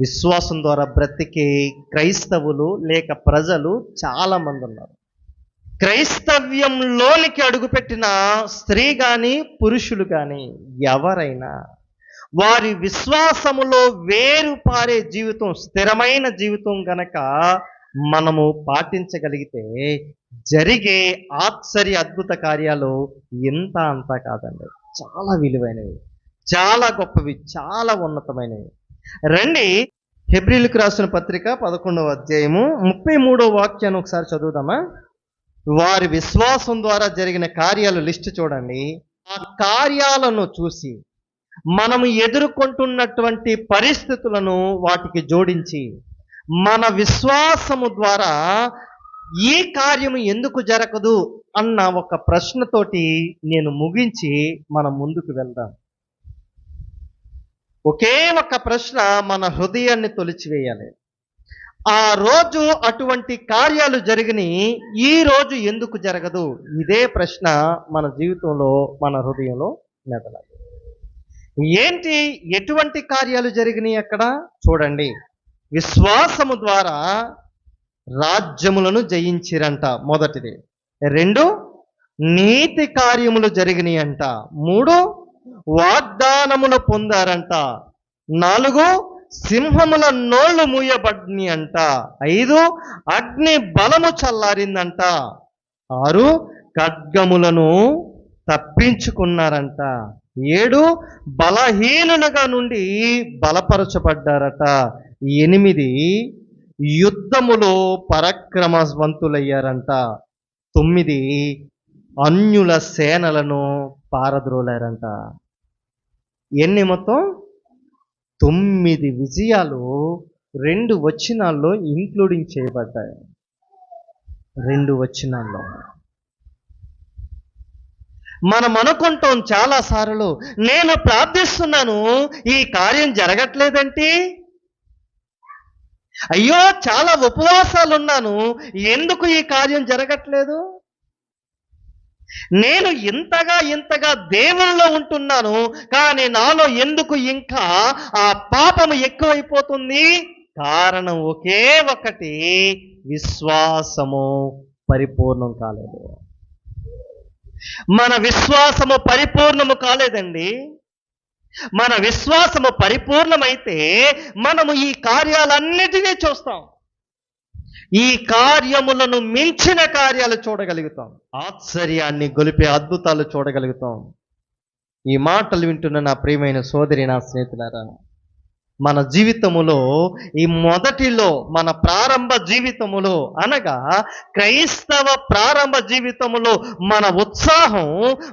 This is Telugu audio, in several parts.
విశ్వాసం ద్వారా బ్రతికే క్రైస్తవులు లేక ప్రజలు చాలామంది ఉన్నారు. క్రైస్తవ్యంలోనికి అడుగుపెట్టిన స్త్రీ కానీ పురుషులు కానీ ఎవరైనా వారి విశ్వాసములో వేరు పారే జీవితం స్థిరమైన జీవితం గనక మనము పాటించగలిగితే జరిగే ఆశ్చర్య అద్భుత కార్యాలు ఇంత అంతా కాదండి. చాలా విలువైనవి చాలా గొప్పవి చాలా ఉన్నతమైనవి. రండి. హెబ్రిల్కి రాసిన పత్రిక పదకొండవ అధ్యాయము ముప్పై మూడవ వాక్యాన్ని ఒకసారి చదువుదామా? వారి విశ్వాసం ద్వారా జరిగిన కార్యాలు లిస్ట్ చూడండి. ఆ కార్యాలను చూసి మనము ఎదుర్కొంటున్నటువంటి పరిస్థితులను వాటికి జోడించి మన విశ్వాసము ద్వారా ఈ కార్యము ఎందుకు జరగదు అన్న ఒక ప్రశ్నతోటి నేను ముగించి మనం ముందుకు వెళ్దాం. ఒకే ఒక ప్రశ్న మన హృదయాన్ని తొలిచివేయాలి. ఆ రోజు అటువంటి కార్యాలు జరిగిని ఈ రోజు ఎందుకు జరగదు? ఇదే ప్రశ్న మన జీవితంలో మన హృదయంలో మెదలాలి ఏంటి? ఎటువంటి కార్యాలు జరిగినాయి అక్కడ? చూడండి. విశ్వాసము ద్వారా రాజ్యములను జయించిరంట మొదటిది. రెండు నీతి కార్యములు జరిగినాయి అంట మూడు వాగ్దానములు పొందారంట. నాలుగు సింహముల నోళ్ళు మూయబడ్ని అంట. ఐదు అగ్ని బలము చల్లారిందంట. ఆరు ఖడ్గములను తప్పించుకున్నారంట. ఏడు బలహీనునగా నుండి బలపరచబడ్డారట. ఎనిమిది యుద్ధములో పరాక్రమవంతులయ్యారంట. తొమ్మిది అన్యుల సేనలను పారద్రోలారంట. ఎన్ని మొత్తం? తొమ్మిది విజయాలు రెండు వచనాల్లో ఇంక్లూడింగ్ చేయబడ్డాయి. రెండు వచనాల్లో మనం అనుకుంటాం చాలా సార్లు నేను ప్రార్థిస్తున్నాను ఈ కార్యం జరగట్లేదంటే? అయ్యో చాలా ఉపవాసాలు ఉన్నాను ఎందుకు ఈ కార్యం జరగట్లేదు? నేను ఇంతగా ఇంతగా దేవుల్లో ఉంటున్నాను కానీ నాలో ఎందుకు ఇంకా ఆ పాపము ఎక్కువైపోతుంది? కారణం ఒకే ఒకటి విశ్వాసము పరిపూర్ణం కాలేదు. మన విశ్వాసము పరిపూర్ణము కాలేదండి. మన విశ్వాసము పరిపూర్ణమైతే మనము ఈ కార్యాలన్నిటినీ చూస్తాం. ఈ కార్యములను మించిన కార్యాలు చూడగలుగుతాం. ఆశ్చర్యాన్ని గొలిపే అద్భుతాలు చూడగలుగుతాం. ఈ మాటలు వింటున్న నా ప్రియమైన సోదరి నా స్నేహితులారా మన జీవితములో ఈ మొదటిలో మన ప్రారంభ జీవితములో అనగా క్రైస్తవ ప్రారంభ జీవితములో మన ఉత్సాహం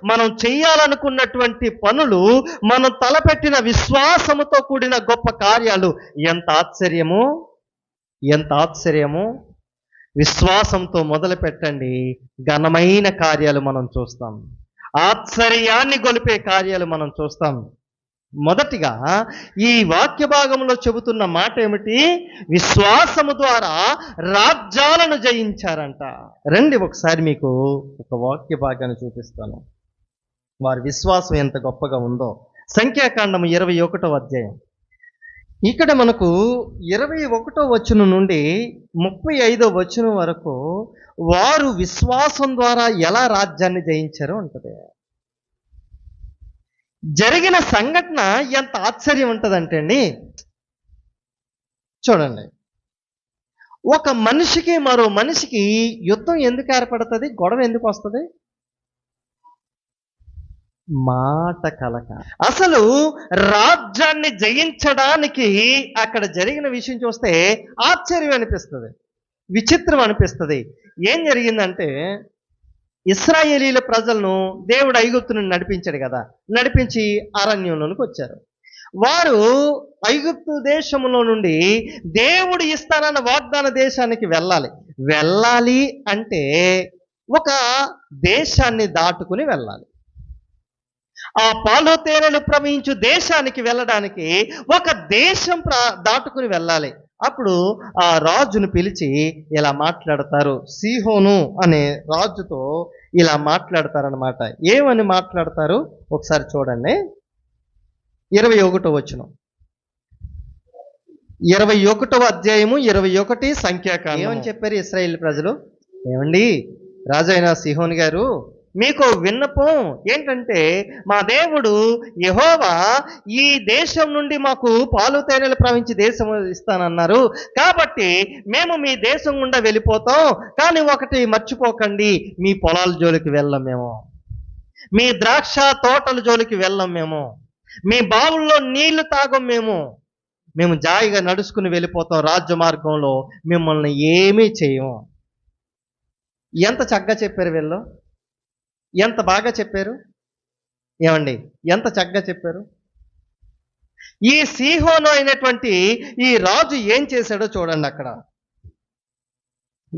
మనం చేయాలనుకున్నటువంటి పనులు మనం తలపెట్టిన విశ్వాసముతో కూడిన గొప్ప కార్యాలు. ఎంత ఆశ్చర్యము! ఎంత ఆశ్చర్యము? విశ్వాసంతో మొదలు పెట్టండి ఘనమైన కార్యాలు మనం చూస్తాం. ఆశ్చర్యాన్ని గొలిపే కార్యాలు మనం చూస్తాం. మొదటిగా ఈ వాక్య భాగంలో చెబుతున్న మాట ఏమిటి? విశ్వాసము ద్వారా రాజ్యాలను జయించారంట. రండి ఒకసారి మీకు ఒక వాక్య భాగాన్ని చూపిస్తాను. వారి విశ్వాసం ఎంత గొప్పగా ఉందో. సంఖ్యాకాండము ఇరవై ఒకటో అధ్యాయం. ఇక్కడ మనకు ఇరవై ఒకటో వచనం నుండి ముప్పై ఐదో వచనం వరకు వారు విశ్వాసం ద్వారా ఎలా రాజ్యాన్ని జయించారో ఉంటుంది. జరిగిన సంఘటన ఎంత ఆశ్చర్యం ఉంటుందంటే అండి చూడండి. ఒక మనిషికి మరో మనిషికి యుద్ధం ఎందుకు ఏర్పడుతుంది? గొడవ ఎందుకు వస్తుంది? మాట కలక. అసలు రాజ్యాన్ని జయించడానికి అక్కడ జరిగిన విషయం చూస్తే ఆశ్చర్యం అనిపిస్తుంది విచిత్రం అనిపిస్తుంది. ఏం జరిగిందంటే ఇస్రాయేలీల ప్రజలను దేవుడు ఐగుప్తు నడిపించాడు కదా నడిపించి అరణ్యంలోనికి వచ్చారు. వారు ఐగుప్తు దేశంలో నుండి దేవుడు ఇస్తానన్న వాగ్దాన దేశానికి వెళ్ళాలి. వెళ్ళాలి అంటే ఒక దేశాన్ని దాటుకుని వెళ్ళాలి. ఆ పాలు తేనెలు ప్రవహించు దేశానికి వెళ్ళడానికి ఒక దేశం దాటుకుని వెళ్ళాలి. అప్పుడు ఆ రాజును పిలిచి ఇలా మాట్లాడతారు. సిహోను అనే రాజుతో ఇలా మాట్లాడతారనమాట ఏమని మాట్లాడతారు? ఒకసారి చూడండి. ఇరవై ఒకటో వచనం. ఇరవై ఒకటవ అధ్యాయము ఇరవై ఒకటి సంఖ్యాకాండం ఏమని చెప్పారు ఇస్రాయేల్ ప్రజలు? ఏమండి? రాజైన సిహోన్ గారు మీకు విన్నపం ఏంటంటే మా దేవుడు యహోవా ఈ దేశం నుండి మాకు పాలు తేనెలు ప్రవహించి దేశం ఇస్తానన్నారు. కాబట్టి మేము మీ దేశం గుండా వెళ్ళిపోతాం కానీ ఒకటి మర్చిపోకండి మీ పొలాల జోలికి వెళ్ళం మేము. మీ ద్రాక్ష తోటల జోలికి వెళ్ళం మేము. మీ బావుల్లో నీళ్ళు తాగం మేము. మేము జాయిగా నడుచుకుని వెళ్ళిపోతాం రాజ్య మార్గంలో మిమ్మల్ని ఏమీ చేయము. ఎంత చక్కగా చెప్పారు వీళ్ళు? ఎంత బాగా చెప్పారు? ఏమండి? ఎంత చక్కగా చెప్పారు? ఈ సీహోను అయినటువంటి ఈ రాజు ఏం చేశాడో చూడండి అక్కడ.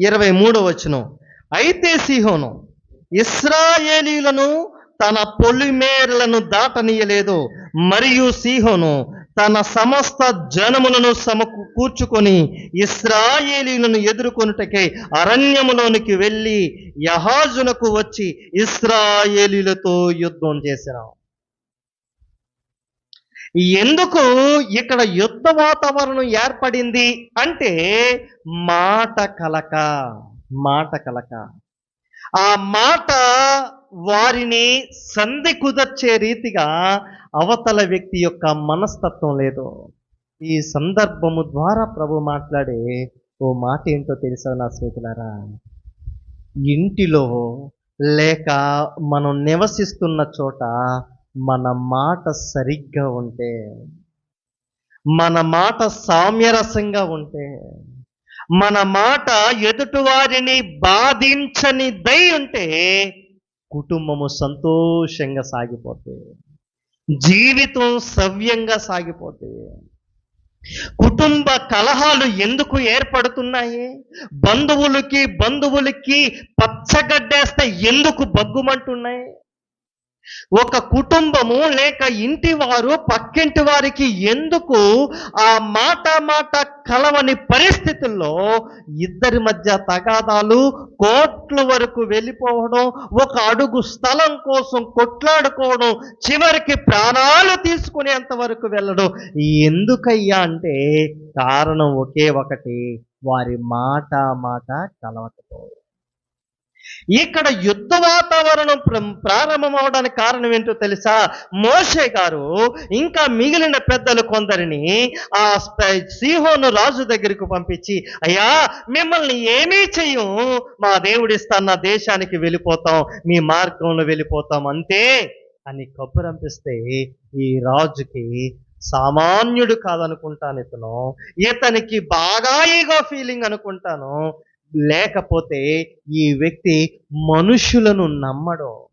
ఇరవై మూడో వచనం. అయితే సీహోను ఇస్రాయేలీలను తన పొలిమేరలను దాటనీయలేదు. మరియు సీహోను తన సమస్త జనములను సమకు కూర్చుకొని ఇస్రాయేలీలను ఎదుర్కొనుటకై అరణ్యములోనికి వెళ్ళి యహాజునకు వచ్చి ఇస్రాయేలీలతో యుద్ధం చేసిన. ఎందుకు ఇక్కడ యుద్ధ వాతావరణం ఏర్పడింది అంటే మాట కలక మాట కలక. ఆ మాట వారిని సంధి కుదర్చే రీతిగా అవతల వ్యక్తి యొక్క మనస్తత్వం లేదు. ఈ సందర్భము ద్వారా ప్రభు మాట్లాడే ఓ మాట ఏంటో తెలుసా నా స్నేహితులారా? ఇంటిలో లేక మనం నివసిస్తున్న చోట మన మాట సరిగ్గా ఉంటే మన మాట సామ్యరసంగా ఉంటే మన మాట ఎదుటివారిని బాధించనిదై ఉంటే కుటుంబము సంతోషంగా సాగిపోతే జీవితం సవ్యంగా సాగిపోతే కుటుంబ కలహాలు ఎందుకు ఏర్పడుతున్నాయి? బంధువులకి బంధువులకి పచ్చగడ్డేస్తే ఎందుకు బగ్గుమంటున్నాయి? ఒక కుటుంబము లేక ఇంటి వారు పక్కింటి వారికి ఎందుకు ఆ మాట మాట కలవని పరిస్థితుల్లో ఇద్దరి మధ్య తగాదాలు కోట్ల వరకు వెళ్ళిపోవడం ఒక అడుగు స్థలం కోసం కొట్లాడుకోవడం చివరికి ప్రాణాలు తీసుకునేంత వరకు వెళ్ళడం ఎందుకయ్యా అంటే కారణం ఒకే ఒకటి వారి మాట మాట కలవకపోవడం. ఇక్కడ యుద్ధ వాతావరణం ప్రారంభం ప్రారంభమవడానికి కారణం ఏంటో తెలుసా? మోషే గారు ఇంకా మిగిలిన పెద్దలు కొందరిని ఆ సిహోను సీహోను రాజు దగ్గరికి పంపించి అయ్యా మిమ్మల్ని ఏమీ చెయ్యం. మా దేవుడిస్తాన్న దేశానికి వెళ్ళిపోతాం. మీ మార్గంలో వెళ్ళిపోతాం అంతే. అని కబురంపిస్తే ఈ రాజుకి సామాన్యుడు కాదనుకుంటాను ఇతను. ఇతనికి బాగా ఈగో ఫీలింగ్ అనుకుంటాను. లేకపోతే ఈ వ్యక్తి మనుషులను నమ్మడు.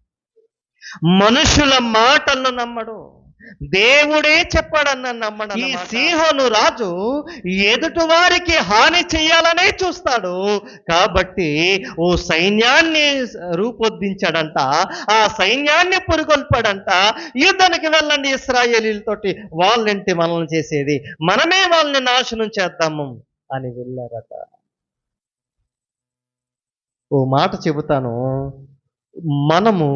మనుషుల మాటలను నమ్మడు. దేవుడే చెప్పాడన్న నమ్మడం ఈ సింహను రాజు ఎదుటి వారికి హాని చేయాలనే చూస్తాడు. కాబట్టి ఓ సైన్యాన్ని రూపొందించాడంట ఆ సైన్యాన్ని పురుగొల్పాడంట యుద్ధానికి వెళ్ళండి ఇస్రాయేలీలతోటి వాళ్ళంటి మనల్ని చేసేది? మనమే వాళ్ళని నాశనం చేద్దాము అని వెళ్ళారట. ఓ మాట చెబుతాను. మనము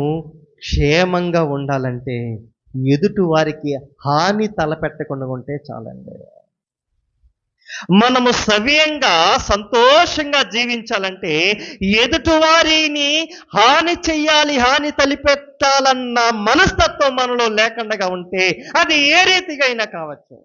క్షేమంగా ఉండాలంటే ఎదుటి వారికి హాని తలపెట్టకుండా ఉంటే చాలండి. మనము సవ్యంగా సంతోషంగా జీవించాలంటే ఎదుటి వారిని హాని చెయ్యాలి హాని తలిపెట్టాలన్న మనస్తత్వం మనలో లేకుండా ఉంటే అది ఏ రీతిగా అయినా కావచ్చు.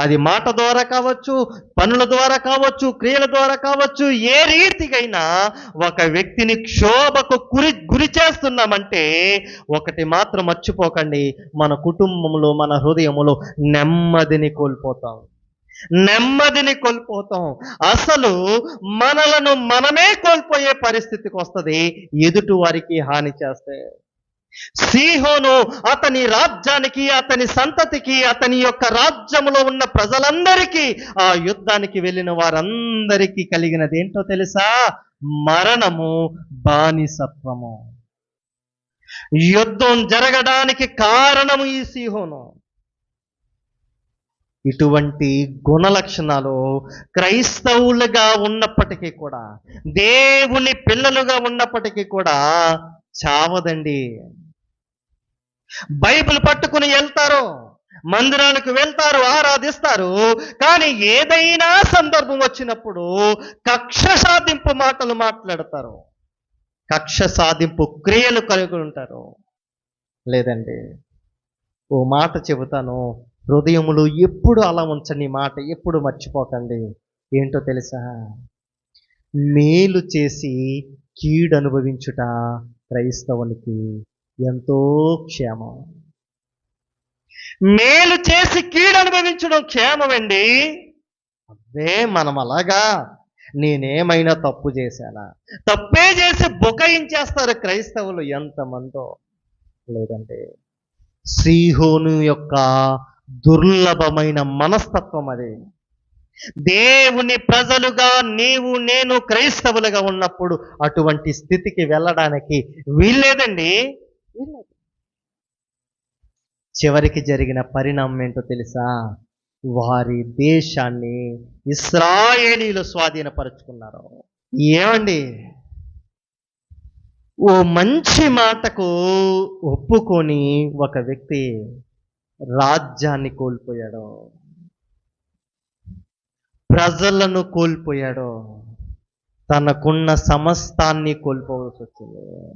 అది మాట ద్వారా కావచ్చు పనుల ద్వారా కావచ్చు క్రియల ద్వారా కావచ్చు ఏ రీతికైనా ఒక వ్యక్తిని క్షోభకు గురి గురి చేస్తున్నామంటే ఒకటి మాత్రం మర్చిపోకండి మన కుటుంబంలో మన హృదయములో నెమ్మదిని కోల్పోతాం. నెమ్మదిని కోల్పోతాం. అసలు మనలను మనమే కోల్పోయే పరిస్థితికి వస్తుంది ఎదుటి వారికి హాని చేస్తే. సీహోను అతని రాజ్యానికి అతని సంతతికి అతని యొక్క రాజ్యములో ఉన్న ప్రజలందరికీ ఆ యుద్ధానికి వెళ్ళిన వారందరికీ కలిగినది ఏంటో తెలుసా? మరణము బానిసత్వము. యుద్ధం జరగడానికి కారణము ఈ సీహోను. ఇటువంటి గుణ లక్షణాలు క్రైస్తవులుగా ఉన్నప్పటికీ కూడా దేవుని పిల్లలుగా ఉన్నప్పటికీ కూడా చావదండి. బైబిల్ పట్టుకుని వెళ్తారు మందిరాలకు వెళ్తారు ఆరాధిస్తారు కానీ ఏదైనా సందర్భం వచ్చినప్పుడు కక్ష సాధింపు మాటలు మాట్లాడతారు. కక్ష సాధింపు క్రియలు కలిగి ఉంటారు. లేదండి ఓ మాట చెబుతాను హృదయములు ఎప్పుడు అలా ఉంచండి మాట ఎప్పుడు మర్చిపోకండి. ఏంటో తెలుసా? మేలు చేసి కీడు అనుభవించుట క్రైస్తవునికి ఎంతో క్షేమం. మేలు చేసి కీడు అనుభవించడం క్షేమమండి? అదే మనం అలాగా నేనేమైనా తప్పు చేశానా? తప్పే చేసి బుకాయించేస్తారు క్రైస్తవులు ఎంతమందో. లేదంటే శ్రీహోను యొక్క దుర్లభమైన మనస్తత్వం అది. దేవుని ప్రజలుగా నీవు నేను క్రైస్తవులుగా ఉన్నప్పుడు అటువంటి స్థితికి వెళ్ళడానికి వీల్లేదండి. చివరికి జరిగిన పరిణామం ఏంటో తెలుసా? వారి దేశాన్ని ఇస్రాయేలీలు స్వాధీనపరుచుకున్నారు. ఏమండి? ఓ మంచి మాటకు ఒప్పుకొని ఒక వ్యక్తి రాజ్యాన్ని కోల్పోయాడు. ప్రజలను కోల్పోయాడు. తనకున్న సమస్తాన్ని కోల్పోవలసి వచ్చింది.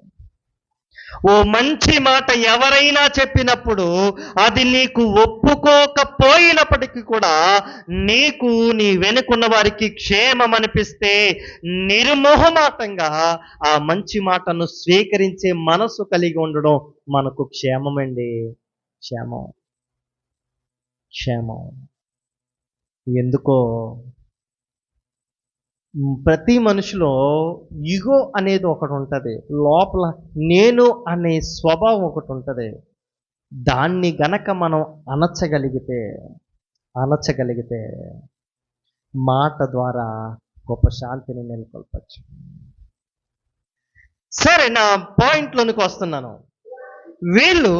ఓ మంచి మాట ఎవరైనా చెప్పినప్పుడు అది నీకు ఒప్పుకోకపోయినప్పటికీ కూడా నీకు నీ వెనుకున్న వారికి క్షేమం అనిపిస్తే నిర్మోహమాటంగా ఆ మంచి మాటను స్వీకరించే మనసు కలిగి ఉండడం మనకు క్షేమమండి. క్షేమం. క్షేమం. ఎందుకో ప్రతి మనిషిలో ఇగో అనేది ఒకటి ఉంటుంది. లోపల నేను అనే స్వభావం ఒకటి ఉంటుంది. దాన్ని గనక మనం అనచగలిగితే అనచగలిగితే మాట ద్వారా గొప్ప శాంతిని నెలకొల్పచ్చు. సరే నా పాయింట్లోనికి వస్తున్నాను. వీళ్ళు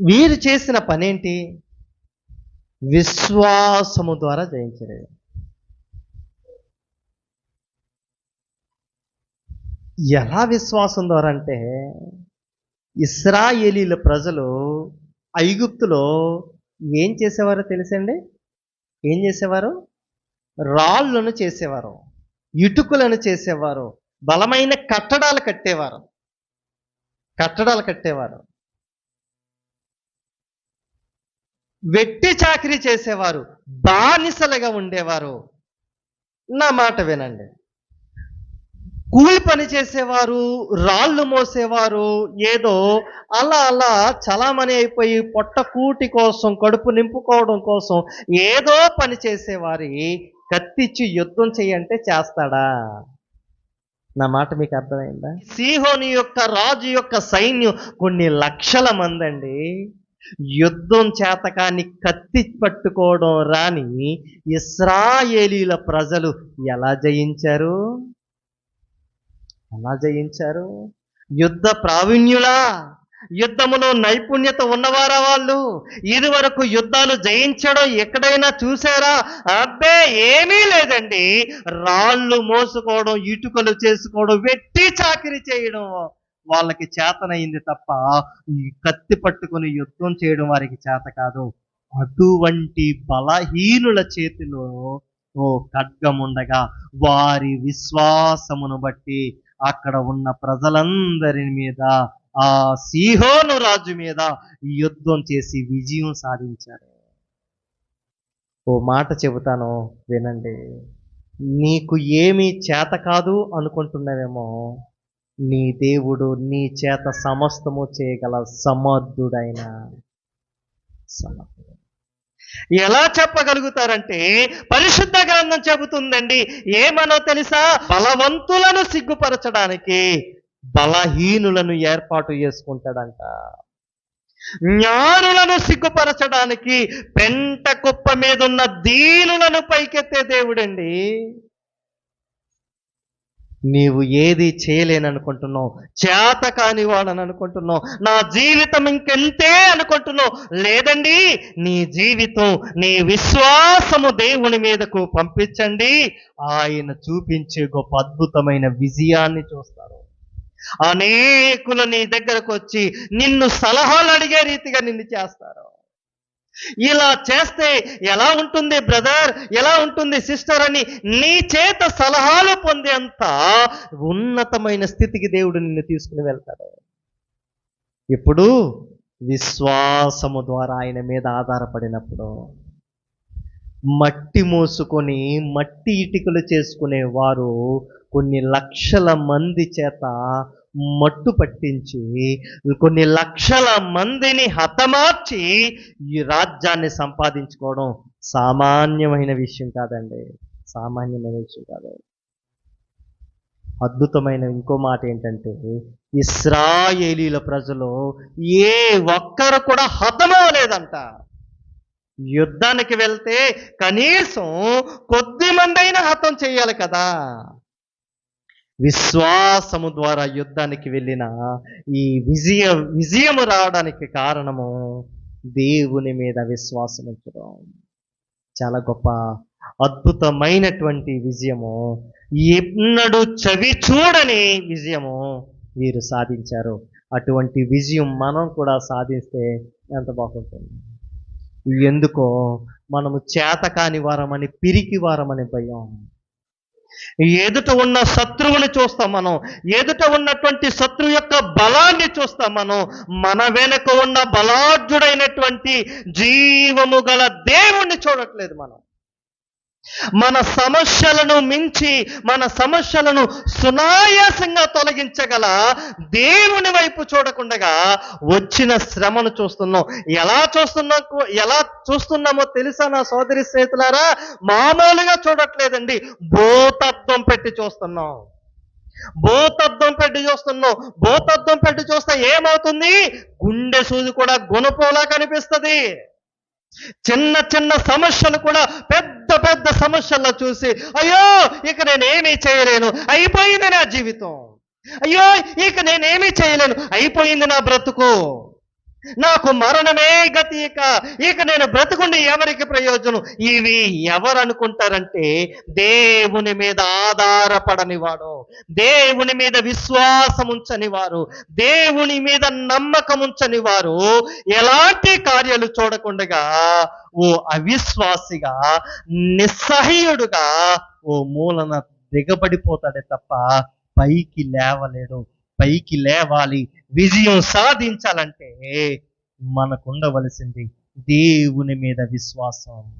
వీరు చేసిన పనేంటి? విశ్వాసము ద్వారా జయించలేదు ఎలా విశ్వాసం ద్వారా అంటే ఇస్రాయేలీల ప్రజలు ఐగుప్తులో ఏం చేసేవారో తెలుసండి? ఏం చేసేవారు? రాళ్ళను చేసేవారు ఇటుకులను చేసేవారు బలమైన కట్టడాలు కట్టేవారు కట్టడాలు కట్టేవారు. వెట్టి చాకరీ చేసేవారు బానిసలుగా ఉండేవారు. నా మాట వినండి. కూలి పని చేసేవారు రాళ్ళు మోసేవారు ఏదో అలా అలా చలామణి అయిపోయి పొట్ట కూటి కోసం కడుపు నింపుకోవడం కోసం ఏదో పని చేసేవారి కత్తిచ్చి యుద్ధం చేయంటే చేస్తాడా? నా మాట మీకు అర్థమైందా? సీహోని యొక్క రాజు యొక్క సైన్యం కొన్ని లక్షల మంది అండి యుద్ధం చేతకాన్ని కత్తి పట్టుకోవడం రాని ఇస్రాయేలీల ప్రజలు ఎలా జయించారు? ఎలా జయించారు? యుద్ధ ప్రావీణ్యులా? యుద్ధములో నైపుణ్యత ఉన్నవారా వాళ్ళు? ఇది వరకు యుద్ధాలు జయించడం ఎక్కడైనా చూసారా అబ్బే ఏమీ లేదండి. రాళ్ళు మోసుకోవడం ఇటుకలు చేసుకోవడం వెట్టి చాకిరి చేయడం. వాళ్ళకి చేతనైంది తప్ప ఈ కత్తి పట్టుకొని యుద్ధం చేయడం వారికి చేత కాదు. అటువంటి బలహీనుల చేతిలో ఓ ఖడ్గముండగా వారి విశ్వాసమును బట్టి అక్కడ ఉన్న ప్రజలందరి మీద ఆ సీహోను రాజు మీద యుద్ధం చేసి విజయం సాధించారు. ఓ మాట చెబుతాను వినండి. నీకు ఏమీ చేత కాదు అనుకుంటున్నావేమో నీ దేవుడు నీ చేత సమస్తము చేయగల సమర్థుడైన సమర్థుడు. ఎలా చెప్పగలుగుతారంటే పరిశుద్ధ గ్రంథం చెబుతుందండి ఏమనో తెలుసా? బలవంతులను సిగ్గుపరచడానికి బలహీనులను ఏర్పాటు చేసుకుంటాడంట. జ్ఞానులను సిగ్గుపరచడానికి పెంట కుప్ప మీద ఉన్న దీనులను పైకెత్తే దేవుడండి. నీవు ఏది చేయలేననుకుంటున్నావు చేత కాని వాడని అనుకుంటున్నావు నా జీవితం ఇంకెంతే అనుకుంటున్నావు లేదండి నీ జీవితం నీ విశ్వాసము దేవుని మీదకు పంపించండి ఆయన చూపించే గొప్ప అద్భుతమైన విజయాన్ని చూస్తారు. అనేకులు నీ దగ్గరకు వచ్చి నిన్ను సలహాలు అడిగే రీతిగా నిన్ను చేస్తారు. ఇలా చేస్తే ఎలా ఉంటుంది బ్రదర్? ఎలా ఉంటుంది సిస్టర్ అని నీ చేత సలహాలు పొందేంత ఉన్నతమైన స్థితికి దేవుడు నిన్ను తీసుకుని వెళ్తాడు. ఇప్పుడు విశ్వాసము ద్వారా ఆయన మీద ఆధారపడినప్పుడు మట్టి మోసుకొని మట్టి ఇటుకలు చేసుకునే వారు కొన్ని లక్షల మంది చేత మట్టు పట్టించి కొన్ని లక్షల మందిని హతమార్చి ఈ రాజ్యాన్ని సంపాదించుకోవడం సామాన్యమైన విషయం కాదండి. సామాన్యమైన విషయం కాదండి అద్భుతమైన ఇంకో మాట ఏంటంటే ఇస్రాయేలీల ప్రజలు ఏ ఒక్కరు కూడా హతమవలేదంట. యుద్ధానికి వెళ్తే కనీసం కొద్ది మందైనా హతం చేయాలి కదా. విశ్వాసము ద్వారా యుద్ధానికి వెళ్ళిన ఈ విజయ విజయము రావడానికి కారణము దేవుని మీద విశ్వాసం ఉంచడం. చాలా గొప్ప అద్భుతమైనటువంటి విజయము. ఎన్నడూ చవి చూడని విజయము వీరు సాధించారు. అటువంటి విజయం మనం కూడా సాధిస్తే ఎంత బాగుంటుంది. ఎందుకో మనము చేతకాని వారమని పిరికి వారమని భయం. ఎదుట ఉన్న శత్రువుని చూస్తాం మనం. ఎదుట ఉన్నటువంటి శత్రువు యొక్క బలాన్ని చూస్తాం మనం. మన వెనుక ఉన్న బలాఢ్యుడైనటువంటి జీవము గల దేవుణ్ణి చూడట్లేదు మనం. మన సమస్యలను మించి మన సమస్యలను సునాయాసంగా తొలగించగల దేవుని వైపు చూడకుండగా వచ్చిన శ్రమను చూస్తున్నాం. ఎలా చూస్తున్నా ఎలా చూస్తున్నామో తెలుసా నా సోదరి స్నేహితులారా? మామూలుగా చూడట్లేదండి. భూతత్వం పెట్టి చూస్తున్నాం. భూతత్వం పెట్టి చూస్తున్నాం. భూతత్వం పెట్టి చూస్తే ఏమవుతుంది? గుండె సూది కూడా గుణపోలా కనిపిస్తుంది. చిన్న చిన్న సమస్యలు కూడా పెద్ద పెద్ద సమస్యల్లో చూసి అయ్యో ఇక నేనేమీ చేయలేను అయిపోయింది నా జీవితం. అయ్యో ఇక నేనేమీ చేయలేను అయిపోయింది నా బ్రతుకు. నాకు మరణమే గతి ఇక. ఇక నేను బ్రతుకుండి ఎవరికి ప్రయోజనం? ఇవి ఎవరు అనుకుంటారంటే దేవుని మీద ఆధారపడని వాడు దేవుని మీద విశ్వాసం ఉంచని వారు దేవుని మీద నమ్మకం ఉంచని వారు ఎలాంటి కార్యాలు చూడకుండగా ఓ అవిశ్వాసిగా నిస్సహీయుడుగా ఓ మూలన దిగబడిపోతాడే తప్ప పైకి లేవలేడు. పైకి లేవాలి. విజయం సాధించాలంటే మనకు ఉండవలసింది దేవుని మీద విశ్వాసం.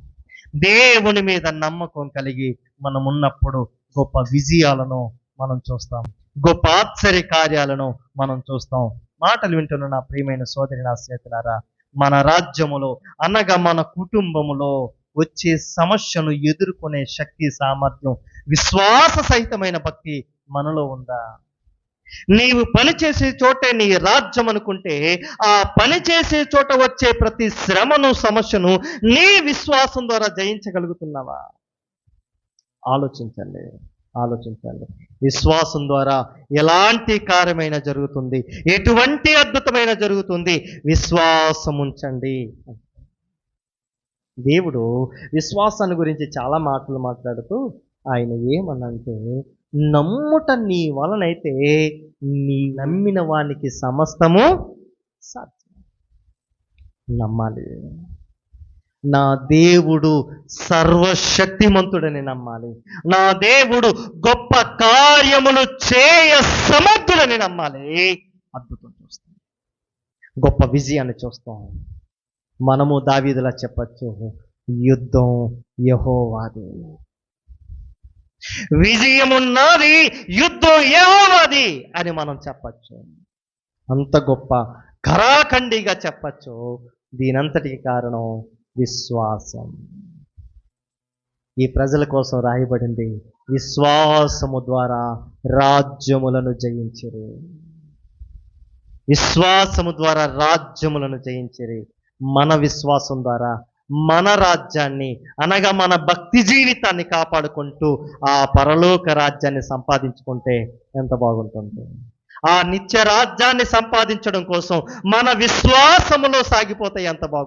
దేవుని మీద నమ్మకం కలిగి మనం ఉన్నప్పుడు గొప్ప విజయాలను మనం చూస్తాం. గొప్ప ఆశ్చర్య కార్యాలను మనం చూస్తాం. మాటలు వింటున్న నా ప్రియమైన సోదరి నా స్నేహితులారా మన రాజ్యములో అనగా మన కుటుంబములో వచ్చే సమస్యను ఎదుర్కొనే శక్తి సామర్థ్యం విశ్వాస సహితమైన భక్తి మనలో ఉందా? నీవు పని చేసే చోటే నీ రాజ్యం అనుకుంటే ఆ పని చేసే చోట వచ్చే ప్రతి శ్రమను సమస్యను నీ విశ్వాసం ద్వారా జయించగలుగుతున్నావా? ఆలోచించండి. ఆలోచించండి విశ్వాసం ద్వారా ఎలాంటి కార్యమైన జరుగుతుంది? ఎటువంటి అద్భుతమైన జరుగుతుంది? విశ్వాసం ఉంచండి. దేవుడు విశ్వాసాన్ని గురించి చాలా మాటలు మాట్లాడుతూ ఆయన ఏమనంటే నమ్ముట నీ వలనైతే నీ నమ్మిన వానికి సమస్తము సాధ్యం. నమ్మాలి. నా దేవుడు సర్వశక్తిమంతుడని నమ్మాలి. నా దేవుడు గొప్ప కార్యములు చేయ సమర్థుడని నమ్మాలి. అద్భుతం చూస్తాం. గొప్ప విజయాన్ని చూస్తాం. మనము దావీదులా చెప్పచ్చు యుద్ధం యహోవాది. విజయమున్నది యుద్ధం యహోవాది అని మనం చెప్పచ్చు. అంత గొప్ప కరాఖండిగా చెప్పచ్చు. దీనంతటికి కారణం విశ్వాసం. ఈ ప్రజల కోసం రాయబడింది విశ్వాసము ద్వారా రాజ్యములను జయించిరి. విశ్వాసము ద్వారా రాజ్యములను జయించిరి. మన విశ్వాసం ద్వారా మన రాజ్యాన్ని అనగా మన భక్తి జీవితాన్ని కాపాడుకుంటూ ఆ పరలోక రాజ్యాన్ని సంపాదించుకుంటే ఎంత బాగుంటుంది. ఆ నిత్య రాజ్యాన్ని సంపాదించడం కోసం మన విశ్వాసములో సాగిపోతే ఎంత బాగుంటుంది.